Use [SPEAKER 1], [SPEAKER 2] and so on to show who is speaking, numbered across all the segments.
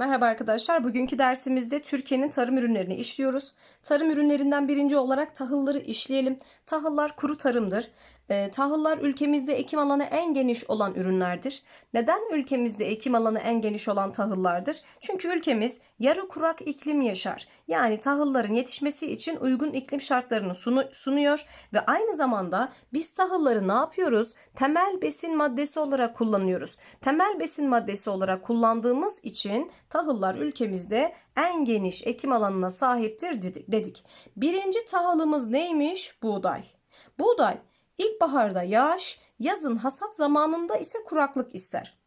[SPEAKER 1] Merhaba arkadaşlar. Bugünkü dersimizde Türkiye'nin tarım ürünlerini işliyoruz. Tarım ürünlerinden birinci olarak tahılları işleyelim. Tahıllar kuru tarımdır. Ee, tahıllar ülkemizde ekim alanı en geniş olan ürünlerdir. Neden ülkemizde ekim alanı en geniş olan tahıllardır? Çünkü ülkemiz yarı kurak iklim yaşar. Yani tahılların yetişmesi için uygun iklim şartlarını sunu- sunuyor ve aynı zamanda biz tahılları ne yapıyoruz? Temel besin maddesi olarak kullanıyoruz. Temel besin maddesi olarak kullandığımız için tahıllar ülkemizde en geniş ekim alanına sahiptir dedik-. Birinci tahılımız neymiş? Buğday. Buğday ilkbaharda yağış, yazın hasat zamanında ise kuraklık ister.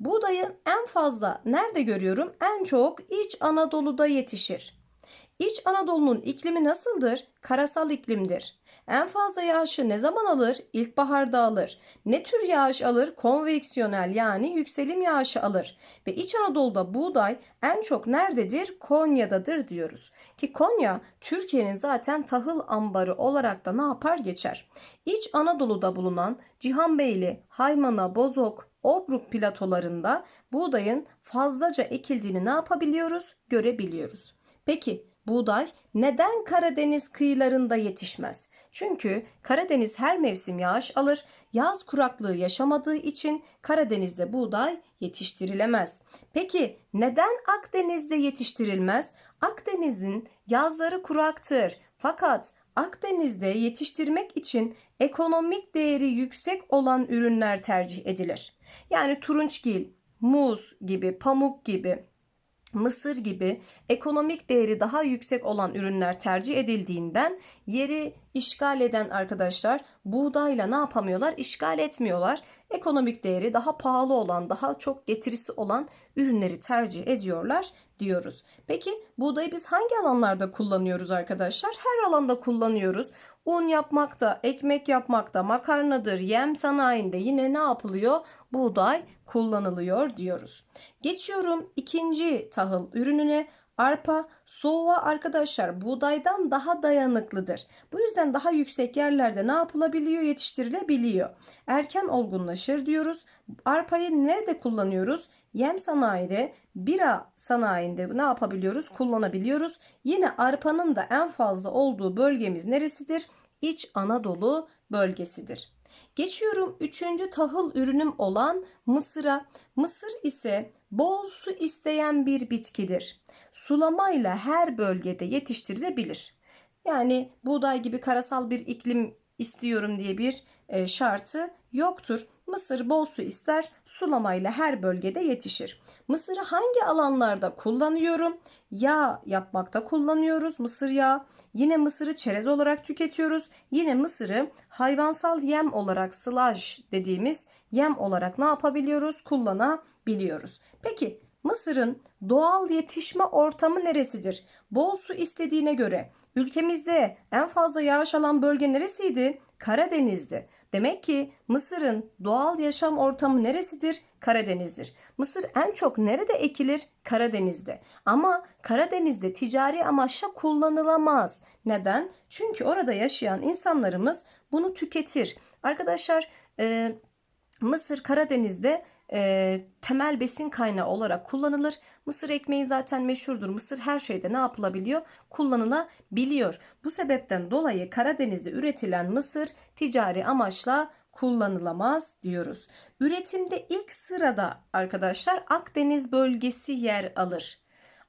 [SPEAKER 1] Buğdayı en fazla nerede görüyorum? En çok İç Anadolu'da yetişir. İç Anadolu'nun iklimi nasıldır? Karasal iklimdir. En fazla yağışı ne zaman alır? İlkbaharda alır. Ne tür yağış alır? Konveksiyonel yani yükselim yağışı alır. Ve İç Anadolu'da buğday en çok nerededir? Konya'dadır diyoruz. Ki Konya Türkiye'nin zaten tahıl ambarı olarak da ne yapar geçer. İç Anadolu'da bulunan Cihanbeyli, Haymana, Bozok, Obruk platolarında buğdayın fazlaca ekildiğini ne yapabiliyoruz? Görebiliyoruz. Peki buğday neden Karadeniz kıyılarında yetişmez? Çünkü Karadeniz her mevsim yağış alır. Yaz kuraklığı yaşamadığı için Karadeniz'de buğday yetiştirilemez. Peki neden Akdeniz'de yetiştirilmez? Akdeniz'in yazları kuraktır. Fakat Akdeniz'de yetiştirmek için ekonomik değeri yüksek olan ürünler tercih edilir. Yani turunçgil, muz gibi, pamuk gibi, mısır gibi ekonomik değeri daha yüksek olan ürünler tercih edildiğinden yeri işgal eden arkadaşlar buğdayla ne yapamıyorlar? İşgal etmiyorlar. Ekonomik değeri daha pahalı olan, daha çok getirisi olan ürünleri tercih ediyorlar diyoruz. Peki buğdayı biz hangi alanlarda kullanıyoruz arkadaşlar? Her alanda kullanıyoruz. Un yapmakta, ekmek yapmakta, makarnadır, yem sanayinde yine ne yapılıyor? Buğday kullanılıyor diyoruz. Geçiyorum ikinci tahıl ürününe. Arpa soğuğa arkadaşlar buğdaydan daha dayanıklıdır. Bu yüzden daha yüksek yerlerde ne yapılabiliyor? Yetiştirilebiliyor. Erken olgunlaşır diyoruz. Arpayı nerede kullanıyoruz? Yem sanayide, bira sanayinde ne yapabiliyoruz? Kullanabiliyoruz. Yine arpanın da en fazla olduğu bölgemiz neresidir? İç Anadolu bölgesidir. Geçiyorum üçüncü tahıl ürünüm olan mısıra. Mısır ise bol su isteyen bir bitkidir. Sulamayla her bölgede yetiştirilebilir. Yani buğday gibi karasal bir iklim istiyorum diye bir e, şartı yoktur. Mısır bol su ister, sulamayla her bölgede yetişir. Mısırı hangi alanlarda kullanıyorum? Yağ yapmakta kullanıyoruz mısır yağı. Yine mısırı çerez olarak tüketiyoruz. Yine mısırı hayvansal yem olarak slaj dediğimiz yem olarak ne yapabiliyoruz? Kullanabiliyoruz. Peki Mısır'ın doğal yetişme ortamı neresidir? Bol su istediğine göre ülkemizde en fazla yağış alan bölge neresiydi? Karadeniz'di. Demek ki Mısır'ın doğal yaşam ortamı neresidir? Karadeniz'dir. Mısır en çok nerede ekilir? Karadeniz'de. Ama Karadeniz'de ticari amaçla kullanılamaz. Neden? Çünkü orada yaşayan insanlarımız bunu tüketir. Arkadaşlar e, Mısır Karadeniz'de e, temel besin kaynağı olarak kullanılır. Mısır ekmeği zaten meşhurdur. Mısır her şeyde ne yapılabiliyor? Kullanılabiliyor. Bu sebepten dolayı Karadeniz'de üretilen mısır ticari amaçla kullanılamaz diyoruz. Üretimde ilk sırada arkadaşlar Akdeniz bölgesi yer alır.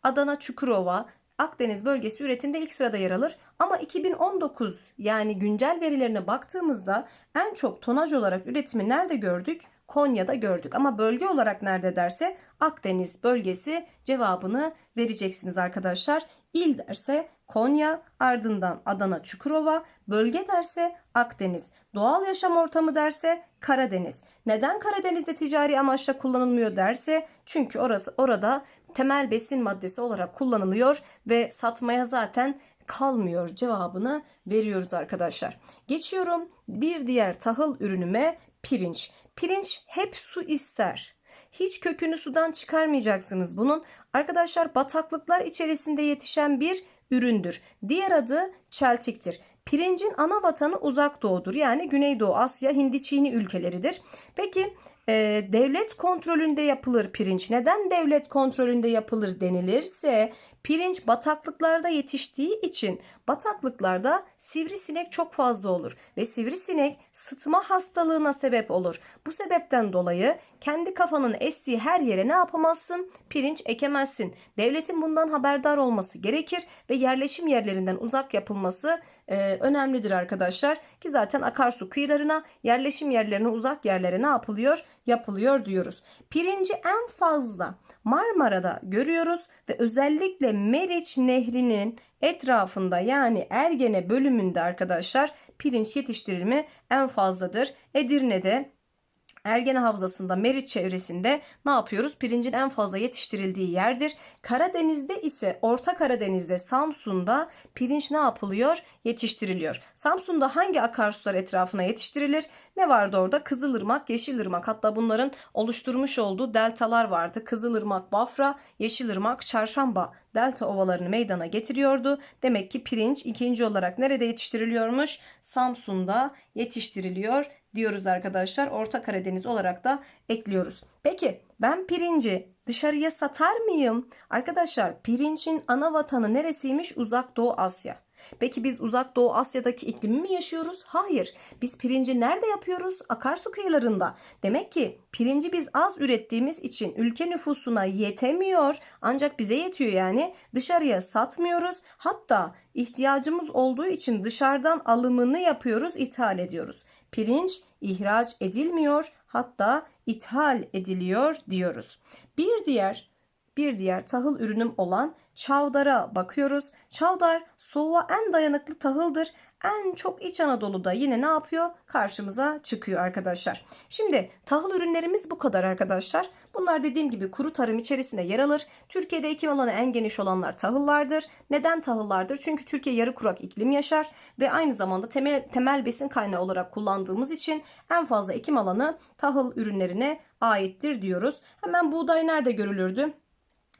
[SPEAKER 1] Adana Çukurova Akdeniz bölgesi üretimde ilk sırada yer alır. Ama 2019 yani güncel verilerine baktığımızda en çok tonaj olarak üretimi nerede gördük? Konya'da gördük. Ama bölge olarak nerede derse Akdeniz bölgesi cevabını vereceksiniz arkadaşlar. İl derse Konya, ardından Adana Çukurova, bölge derse Akdeniz, doğal yaşam ortamı derse Karadeniz. Neden Karadeniz'de ticari amaçla kullanılmıyor derse çünkü orası orada temel besin maddesi olarak kullanılıyor ve satmaya zaten kalmıyor cevabını veriyoruz arkadaşlar. Geçiyorum bir diğer tahıl ürünüme pirinç. Pirinç hep su ister. Hiç kökünü sudan çıkarmayacaksınız bunun. Arkadaşlar bataklıklar içerisinde yetişen bir üründür. Diğer adı çeltiktir. Pirincin ana vatanı uzak doğudur. Yani Güneydoğu Asya, Hindi, Çin'i ülkeleridir. Peki e, devlet kontrolünde yapılır pirinç. Neden devlet kontrolünde yapılır denilirse pirinç bataklıklarda yetiştiği için bataklıklarda sivrisinek çok fazla olur ve sivrisinek sıtma hastalığına sebep olur. Bu sebepten dolayı kendi kafanın estiği her yere ne yapamazsın? Pirinç ekemezsin. Devletin bundan haberdar olması gerekir ve yerleşim yerlerinden uzak yapılması e, önemlidir arkadaşlar. Ki zaten akarsu kıyılarına, yerleşim yerlerine uzak yerlere ne yapılıyor? Yapılıyor diyoruz. Pirinci en fazla Marmara'da görüyoruz ve özellikle Meriç Nehri'nin etrafında yani Ergene bölümünde arkadaşlar pirinç yetiştirilimi en fazladır. Edirne'de Ergene Havzası'nda, Meriç çevresinde ne yapıyoruz? Pirincin en fazla yetiştirildiği yerdir. Karadeniz'de ise Orta Karadeniz'de, Samsun'da pirinç ne yapılıyor? Yetiştiriliyor. Samsun'da hangi akarsular etrafına yetiştirilir? Ne vardı orada? Kızılırmak, Yeşilırmak. Hatta bunların oluşturmuş olduğu deltalar vardı. Kızılırmak, Bafra, Yeşilırmak, Çarşamba delta ovalarını meydana getiriyordu. Demek ki pirinç ikinci olarak nerede yetiştiriliyormuş? Samsun'da yetiştiriliyor diyoruz arkadaşlar. Orta Karadeniz olarak da ekliyoruz. Peki ben pirinci dışarıya satar mıyım? Arkadaşlar pirincin ana vatanı neresiymiş? Uzak Doğu Asya. Peki biz Uzak Doğu Asya'daki iklimi mi yaşıyoruz? Hayır. Biz pirinci nerede yapıyoruz? Akarsu kıyılarında. Demek ki pirinci biz az ürettiğimiz için ülke nüfusuna yetemiyor. Ancak bize yetiyor yani. Dışarıya satmıyoruz. Hatta ihtiyacımız olduğu için dışarıdan alımını yapıyoruz, ithal ediyoruz. Pirinç ihraç edilmiyor, hatta ithal ediliyor diyoruz. Bir diğer bir diğer tahıl ürünüm olan çavdara bakıyoruz. Çavdar soğuğa en dayanıklı tahıldır. En çok İç Anadolu'da yine ne yapıyor? Karşımıza çıkıyor arkadaşlar. Şimdi tahıl ürünlerimiz bu kadar arkadaşlar. Bunlar dediğim gibi kuru tarım içerisinde yer alır. Türkiye'de ekim alanı en geniş olanlar tahıllardır. Neden tahıllardır? Çünkü Türkiye yarı kurak iklim yaşar ve aynı zamanda temel, temel besin kaynağı olarak kullandığımız için en fazla ekim alanı tahıl ürünlerine aittir diyoruz. Hemen buğday nerede görülürdü?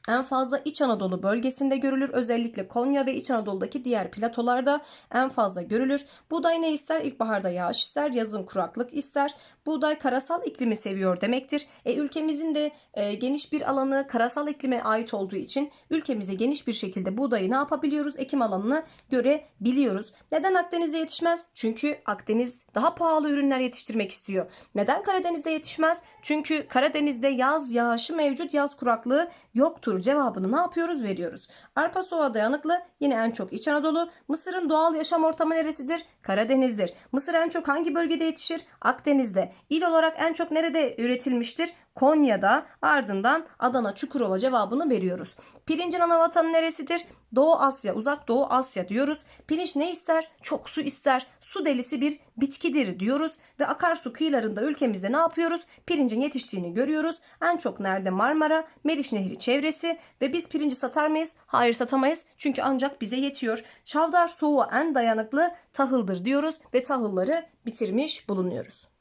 [SPEAKER 1] En fazla İç Anadolu bölgesinde görülür. Özellikle Konya ve İç Anadolu'daki diğer platolarda en fazla görülür. Buğday ne ister? İlkbaharda yağış ister, yazın kuraklık ister. Buğday karasal iklimi seviyor demektir. E, ülkemizin de e, geniş bir alanı karasal iklime ait olduğu için ülkemize geniş bir şekilde buğdayı ne yapabiliyoruz? Ekim alanını görebiliyoruz. Neden Akdeniz'de yetişmez? Çünkü Akdeniz daha pahalı ürünler yetiştirmek istiyor. Neden Karadeniz'de yetişmez? Çünkü Karadeniz'de yaz yağışı mevcut, yaz kuraklığı yoktur cevabını ne yapıyoruz? Veriyoruz. Arpa soğuğa dayanıklı yine en çok İç Anadolu. Mısır'ın doğal yaşam ortamı neresidir? Karadeniz'dir. Mısır en çok hangi bölgede yetişir? Akdeniz'de. İl olarak en çok nerede üretilmiştir? Konya'da ardından Adana Çukurova cevabını veriyoruz. Pirincin ana vatanı neresidir? Doğu Asya, Uzak Doğu Asya diyoruz. Pirinç ne ister? Çok su ister. Su delisi bir bitkidir diyoruz ve akarsu kıyılarında ülkemizde ne yapıyoruz? Pirincin yetiştiğini görüyoruz. En çok nerede? Marmara, Meriç Nehri çevresi ve biz pirinci satar mıyız? Hayır satamayız çünkü ancak bize yetiyor. Çavdar soğuğa en dayanıklı tahıldır diyoruz ve tahılları bitirmiş bulunuyoruz.